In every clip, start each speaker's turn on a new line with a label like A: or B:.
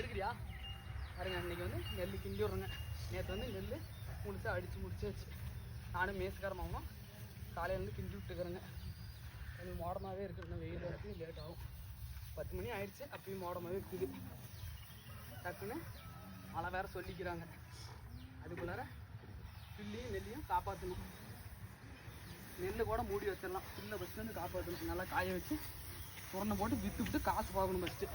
A: எடுக்கிறியா? பாருங்க அன்னைக்கு வந்து நெல் கிண்டி விட்றேங்க நேற்று வந்து நெல் முழுசா அடித்து முடிச்சாச்சு. நானும் மேஸ்கார காலையிலேருந்து கிண்டி விட்டுக்கிறேங்க. கொஞ்சம் மோடமாகவே இருக்குது வெயில் வரைக்கும் லேட் ஆகும். பத்து மணி ஆயிடுச்சு அப்பயும் மோடமாகவே இருக்குது. டக்குன்னு மழை வேற சொல்லிக்கிறாங்க. அதுக்குள்ளார பில்லையும் நெல்லையும் காப்பாற்றணும் நெல்லை கூட மூடி வச்சிடலாம். பில்லை ஃபஸ்ட்டு வந்து காப்பாற்றணும் நல்லா காய வச்சு உரணை போட்டு விற்று விட்டு காசு பார்க்கணும் ஃபஸ்ட்டு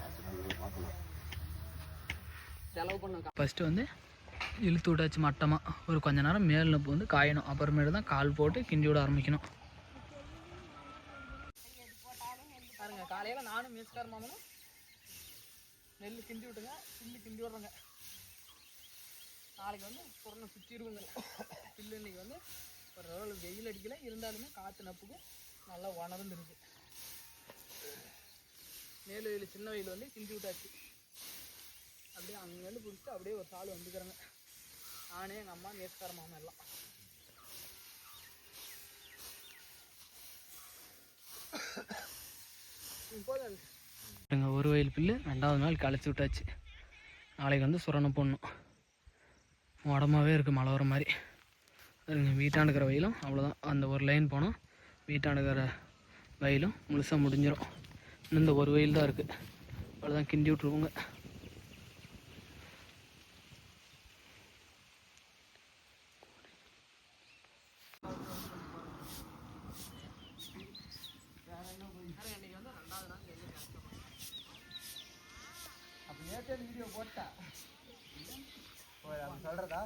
A: செலவு பண்ண ஃபஸ்ட்டு வந்து இழுத்து விட்டாச்சு மட்டமாக ஒரு கொஞ்ச நேரம் மேல் நப்பு வந்து காயணும். அப்புறமேட்டு தான் கால் போட்டு கிண்டி விட ஆரம்பிக்கணும். பாருங்க காலையில் நானும் மீஸ்கார மாமனும் நெல் கிண்டி விட்டுங்க. பில்லு கிண்டி விட்றேங்க. நாளைக்கு வந்து புறணை சுற்றிடுவோங்க பில்லு இன்னைக்கு வந்து ஒரு ரோல் வெயில் அடிக்கல. இருந்தாலுமே காற்று நப்புக்கு நல்லா உணர்ந்துருக்கு. மேல் வெயில் சின்ன வெயில் வந்து கிண்டி விட்டாச்சு. அப்படியே அங்கேருந்து பிடிச்சிட்டு அப்படியே ஒரு சால் வந்துக்கிறேங்க. நானே எங்கள் அம்மா நேஸ்கார மாமா எல்லாம். போதும் ஒரு வயல் பில்லு ரெண்டாவது நாள் கழிச்சு விட்டாச்சு. நாளைக்கு வந்து சுரணம் போடணும். உடமாவே இருக்குது மழை வர மாதிரி. அதுங்க வீட்டாண்டுக்கிற வயலும் அவ்வளோதான் அந்த ஒரு லைன் போனால் வீட்டாண்டுக்கிற வயலும் முழுசாக முடிஞ்சிடும் இன்னும் இந்த ஒரு வயல் தான் இருக்குது அவ்வளோதான் கிண்டி விட்ருவோங்க வீடியோ போட்டா. சொல்றதா?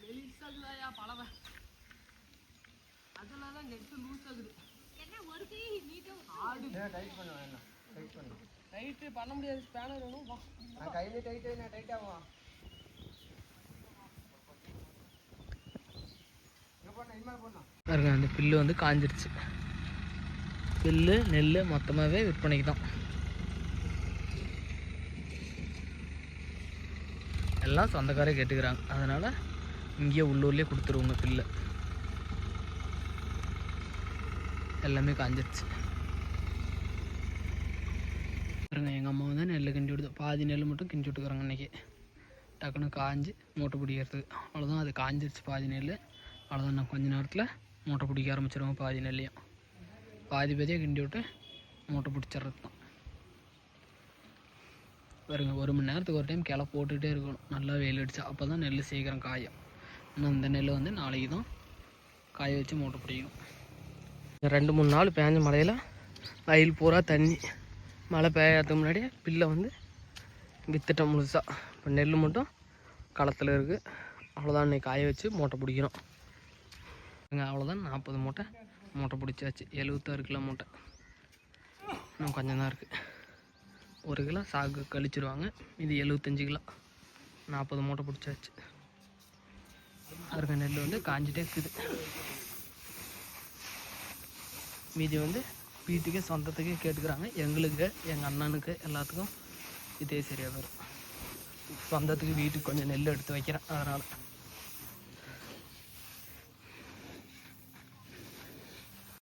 A: மெலிசாகுதாயா பழவை ஆடு.
B: டைட் டைட் பண்ணு
A: முடியாது ஸ்பேனர் வேணும். வா.
B: நான் கையில டைட் நான் டைட் ஆகும்?
A: பாருங்க அந்த பில்லு வந்து காஞ்சிருச்சு. பில்லு நெல் மொத்தமாகவே விற்பனைக்கு தான். எல்லாம் சொந்தக்காரே கேட்டுக்கிறாங்க. அதனால் இங்கேயே உள்ளூர்லேயே கொடுத்துருவோங்க பில்லு. எல்லாமே காஞ்சிருச்சு. பாருங்க எங்கள் அம்மா வந்து நெல் கிண்டி விடுது. பாதி நெல் மட்டும் கிண்டி விட்டுக்கிறாங்க இன்றைக்கி டக்குன்னு காஞ்சி மூட்டை பிடிக்கிறதுக்கு. அவ்வளோதான் அது காஞ்சிருச்சு பாதி நெல் அவ்வளோதான் நான் கொஞ்ச நேரத்தில் மூட்டை பிடிக்க ஆரம்பிச்சிருவோம் பாதி நெல்லையும். பாதி பாதியாக கிண்டி விட்டு மூட்டை பிடிச்சிட்றது தான். பாருங்க ஒரு மணி நேரத்துக்கு ஒரு டைம் கிளை போட்டுகிட்டே இருக்கணும். நல்லா வெயில் அடிச்சு அப்போ தான் நெல் சீக்கிரம் காயும். இன்னும் அந்த நெல் வந்து நாளைக்கு தான் காய வச்சு மூட்டை பிடிக்கும் ரெண்டு மூணு நாள் பேஞ்ச மழையில் வயல் பூரா தண்ணி. மழை பெய்யறதுக்கு முன்னாடியே பில்லை வந்து வித்துட்டோம் முழுசாக இப்போ நெல் மட்டும் களத்தில் இருக்குது அவ்வளோதான் இன்னைக்கு காய வச்சு மூட்டை பிடிக்கிறோம். அவ்வளோதான் நாற்பது மூட்டை. மூட்டை பிடிச்சாச்சு. எழுபத்தாறு கிலோ மூட்டை. இன்னும் கொஞ்சம் தான் இருக்குது ஒரு கிலோ சாகு கழிச்சிருவாங்க. இது எழுபத்தஞ்சு கிலோ. நாற்பது மூட்டை பிடிச்சாச்சு. அதுக்கு நெல் வந்து காஞ்சிட்டே இருக்குது. மீதி வந்து வீட்டுக்கே சொந்தத்துக்கே கேட்டுக்கிறாங்க. எங்களுக்கு எங்கள் அண்ணனுக்கு எல்லாத்துக்கும் இதே சரியாக வரும் சொந்தத்துக்கு வீட்டுக்கு கொஞ்சம் நெல் எடுத்து வைக்கிறேன். அதனால்.